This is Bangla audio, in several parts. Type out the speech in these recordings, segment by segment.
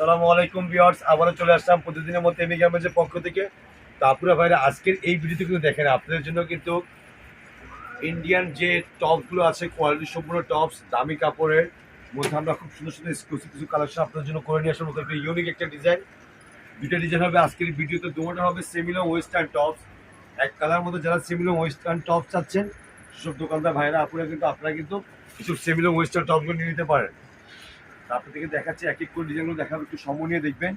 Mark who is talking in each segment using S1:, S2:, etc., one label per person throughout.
S1: আসসালামু আলাইকুম ভিউয়ার্স, আবারও চলে আসলাম প্রতিদিনের মতো এমি গ্যামেজের পক্ষ থেকে। তো আপনারা ভাইরা, আজকের এই ভিডিওতে কিন্তু দেখেন, আপনাদের জন্য কিন্তু ইন্ডিয়ান যে টপগুলো আছে কোয়ালিটি সম্পূর্ণ টপস দামি কাপড়ের মধ্যে আমরা খুব সুন্দর সুন্দর এক্সক্লুসিভ কিছু কালেকশন আপনাদের জন্য করে নিয়ে আসার মতো একটা ইউনিক একটা ডিজাইন দুইটা ডিজাইন হবে আজকের ভিডিওতে দুটোটা হবে সেমিলো ওয়েস্টার্ন টপস এক কালার মধ্যে যারা সেমিলো ওয়েস্টার্ন টপ চাচ্ছেন, সেসব দোকানদার ভাইরা আপনারা কিন্তু আপনারা কিন্তু এসব সেমিলো ওয়েস্টার্ন টপগুলো নিয়ে নিতে পারেন। তারপর থেকে দেখাচ্ছি, এক এক করে ডিজাইনগুলো দেখাবো একটু সময় নিয়ে দেখবেন।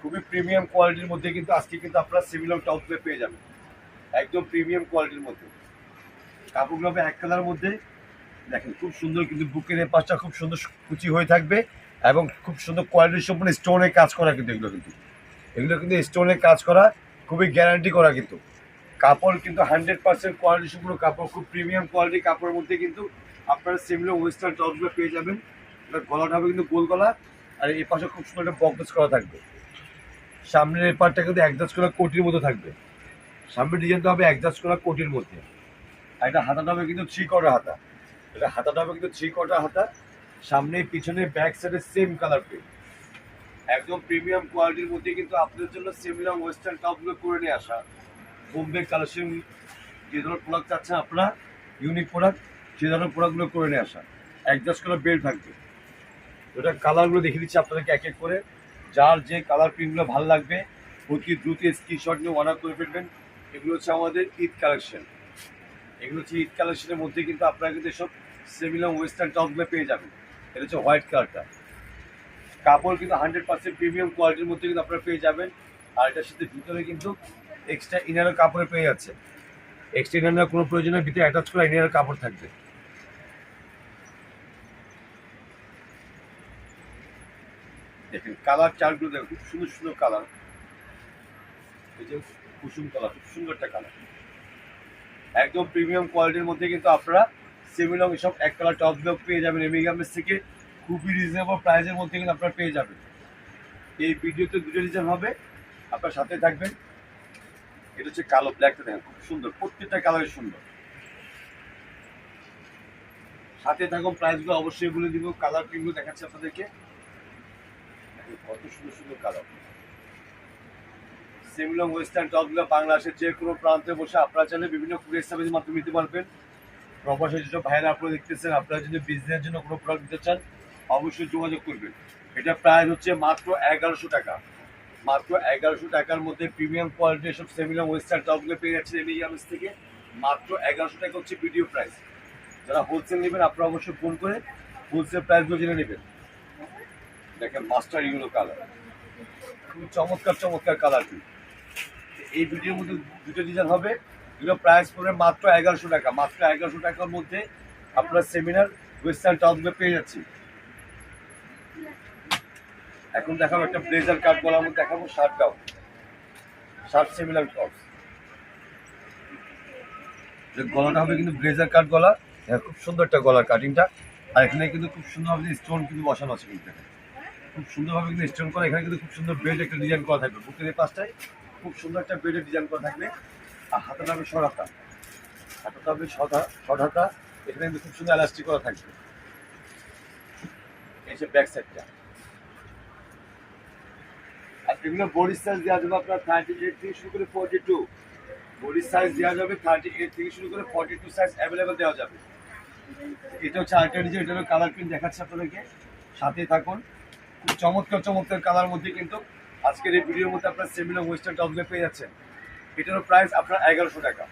S1: খুবই প্রিমিয়াম কোয়ালিটির মধ্যে কিন্তু আজকে কিন্তু আপনারা সিমিলার টপগুলো পেয়ে যাবেন। একদম প্রিমিয়াম কোয়ালিটির মধ্যে। কাপড়গুলো হবে এক কালার মধ্যে। দেখেন, খুব সুন্দর কিন্তু বুকের এ পাশটা খুব সুন্দর কুচি হয়ে থাকবে এবং খুব সুন্দর কোয়ালিটির সম্পূর্ণ স্টোনে কাজ করা কিন্তু এগুলো কিন্তু। এগুলো কিন্তু স্টোনে কাজ করা, খুবই গ্যারান্টি করা কিন্তু। কাপড় কিন্তু হান্ড্রেড পার্সেন্ট কোয়ালিটি সম্পূর্ণ কাপড়, খুব প্রিমিয়াম কোয়ালিটি কাপড়ের মধ্যে কিন্তু আপনারা সিমিলার ওয়েস্টার্ন টপগুলো পেয়ে যাবেন। এবার গলাটা হবে কিন্তু গোল গলা, আর এই পাশে খুব সুন্দর একটা বকলেস করা থাকবে। সামনের এই পার্টটা কিন্তু একজাস্ট করা কোটির মতো থাকবে। সামনের ডিজাইনটা হবে একজাস্ট করা কোটির মধ্যে। আর এটা হাতাটা হবে কিন্তু থ্রি কটা হাতা। এটা হাতাটা হবে কিন্তু থ্রি কটা হাতা। সামনে, পিছনে ব্যাক সাইডে সেম কালার পেয়ে একদম প্রিমিয়াম কোয়ালিটির মধ্যে কিন্তু আপনাদের জন্য সিমিলার ওয়েস্টার্ন টপগুলো করে নিয়ে আসা। বোম্বে কালেকশন যে ধরনের প্রোডাক্ট চাচ্ছেন আপনারা ইউনিক প্রোডাক্ট সে ধরনের প্রোডাক্টগুলো করে নিয়ে আসা। অ্যাডজাস্ট করা বেল্ট থাকবে। ওটা কালারগুলো দেখিয়ে দিচ্ছি আপনাদেরকে এক এক করে। যার যে কালার প্রিন্টগুলো ভালো লাগবে, অতি দ্রুত স্ক্রিনশট নিয়ে অর্ডার করে ফেলবেন। এগুলো হচ্ছে আমাদের ঈদ কালেকশন এগুলো হচ্ছে ঈদ কালেকশনের মধ্যে কিন্তু আপনারা কিন্তু এসব সেমিলাম ওয়েস্টার্ন টপগুলো পেয়ে যাবেন। এটা হচ্ছে হোয়াইট কালারটা কাপড় কিন্তু হান্ড্রেড পার্সেন্ট প্রিমিয়াম কোয়ালিটির মধ্যে কিন্তু আপনারা পেয়ে যাবেন। আর এটার সাথে ভিতরে কিন্তু এক্সট্রা ইনারের কাপড়ে পেয়ে যাচ্ছে এক্সট্রা ইনারের কোনো প্রয়োজন নেই, ভিতরে অ্যাটাচ করা ইনারের কাপড় থাকবে। দেখেন কালার চার্টগুলো দেখেন, খুব সুন্দর সুন্দর কালার এই যে কুসুম কালার খুব সুন্দর একটা কালার একদম প্রিমিয়াম কোয়ালিটির মধ্যে কিন্তু আপনারা সেমিলং এসব এক কালার টপ টপগুলো পেয়ে যাবেন এমিগামের থেকে। খুবই রিজনেবল প্রাইসের মধ্যে কিন্তু আপনারা পেয়ে যাবেন। এই ভিডিওতে দুটো ডিজাইন হবে, আপনার সাথে থাকবেন। এটা হচ্ছে কালো ব্ল্যাকটা দেখেন, খুব সুন্দর, প্রত্যেকটা কালার সুন্দর। সাথে থাকুন প্রাইসগুলো অবশ্যই বলে দিব কালার প্রিন্টগুলো দেখাচ্ছি আপনাদেরকে। দেখেন কত সুন্দর সুন্দর কালার সেমিলং ওয়েস্টার্ন টপগুলো বাংলাদেশের যে কোনো প্রান্তে বসে আপনারা চাইলে বিভিন্ন কুরিয়ার সার্ভিসের মাধ্যমে নিতে পারবেন। প্রবাসী যেসব ভাইয়েরা আপনারা দেখতেছেন, আপনারা যদি বিজনেসের জন্য কোনো প্রোডাক্ট দিতে চান, অবশ্যই যোগাযোগ করবেন। এটা প্রাইস হচ্ছে মাত্র এগারোশো টাকা। মাত্র এগারোশো টাকার মধ্যে প্রিমিয়াম কোয়ালিটি সব সেমিলাম ওয়েস্টার্ন টপগুলো পেয়ে যাচ্ছেন এমিগামস থেকে। মাত্র এগারোশো টাকা হচ্ছে ভিডিও প্রাইস যারা হোলসেল নেবেন, আপনারা অবশ্যই ফোন করে হোলসেল প্রাইসগুলো জেনে নেবেন। দেখেন মাস্টার ইউলো কালার। খুব চমৎকার চমৎকার কালার এই ভিডিওর মধ্যে দুটো ডিজাইন হবে। এগুলো প্রাইস পড়বে মাত্র এগারোশো টাকা। মাত্র এগারোশো টাকার মধ্যে আপনার সেমিনার ওয়েস্টার্ন টপগুলো পেয়ে যাচ্ছি। এখন দেখাবো একটা ব্লেজার কাট গলার মধ্যে দেখাবো শার্টটাও শার্ট সেমিলার টপস গলাটা হবে কিন্তু ব্লেজার কাট গলা। খুব সুন্দর একটা গলার কাটিংটা আর এখানে কিন্তু খুব সুন্দরভাবে স্টোন কিন্তু বসানো আছে কিন্তু। খুব সুন্দরভাবে কিন্তু স্টোন করা, এখানে কিন্তু খুব সুন্দর বেল্ট একটা ডিজাইন করা থাকবে। বুকের এই পাশটায় খুব সুন্দর একটা বেল্টের ডিজাইন করা থাকবে। আর হাতাটা হবে শর্ট হাতা। হাতাটা হবে শর্ট শর্ট এখানে কিন্তু খুব সুন্দর এলাস্টিক করা থাকবে। এই যে ব্যাক সাইডটা আর এগুলো বডি সাইজ দেওয়া যাবে আপনার থার্টি এইট থেকে শুরু করে ফোর্টি টু বডি সাইজ দেওয়া যাবে থার্টি এইট থেকে শুরু করে ফোর্টি টু সাইজ অ্যাভেলেবেল দেওয়া যাবে। এটা হচ্ছে আরেকটা ডিজাইন এটা হলো কালার প্রিন্ট দেখাচ্ছে আপনাদেরকে। সাথে থাকুন। চমৎকার চমৎকার কালার মধ্যে কিন্তু আজকের এই ভিডিওর মধ্যে আপনার সেমিনার ওয়েস্টার্ন টপগুলো পেয়ে যাচ্ছেন। এটারও প্রাইস আপনার এগারোশো টাকা।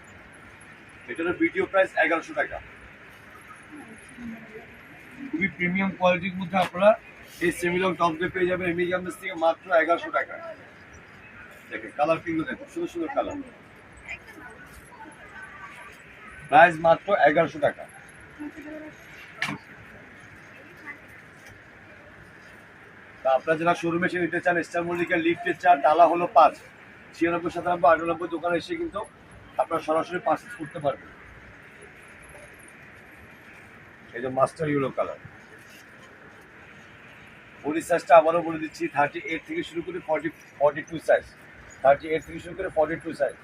S1: এটারও ভিডিও প্রাইস এগারোশো টাকা। খুবই প্রিমিয়াম কোয়ালিটির মধ্যে আপনারা এই সেমিলং টপগুলো পেয়ে যাবেন। মিডিয়ামস থেকে মাত্র এগারোশো টাকা। দেখেন কালার কিন্তু দেখুন সুন্দর সুন্দর কালার প্রাইস মাত্র এগারোশো টাকা। তা আপনারা যারা শোরুমে এসে নিতে চান স্টার মল্লিকার লিফটের চার তালা হলো পাঁচ। ছিয়ানব্বই, সাতানব্বই, আটানব্বই দোকানে এসে কিন্তু আপনারা সরাসরি পার্চেস করতে পারবেন। এই যে মাস্টার ইউলো কালার বডি সাইজটা আবারও বলে দিচ্ছি থার্টি এইট থেকে শুরু করে forty forty two size thirty eight থেকে শুরু করে ফর্টি টু সাইজ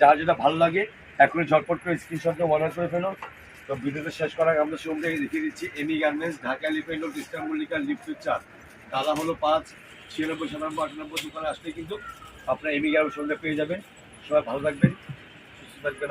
S1: যার যেটা ভালো লাগে, এখনই ঝটপট করে স্ক্রিনশট নিয়ে অর্ডার করে ফেলো। তো ভিডিওটা শেষ করার আমরা শোরুম থেকে দেখিয়ে দিচ্ছি এমি গার্মেন্টস ঢাকা লিফেন্ড ইস্তাম্বুল লিকার লিফটের চার দাদা হলো পাঁচ, ছিয়ানব্বই, সাতানব্বই, আটানব্বই দোকানে আসলে কিন্তু আপনার এমি সন্ধ্যে পেয়ে যাবেন। সবাই ভালো থাকবেন, সুস্থ থাকবেন